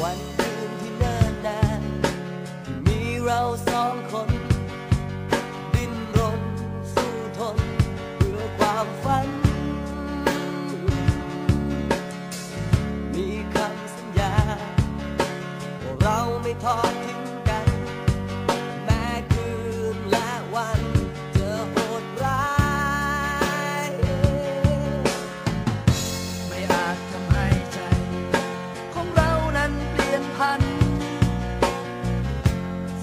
one.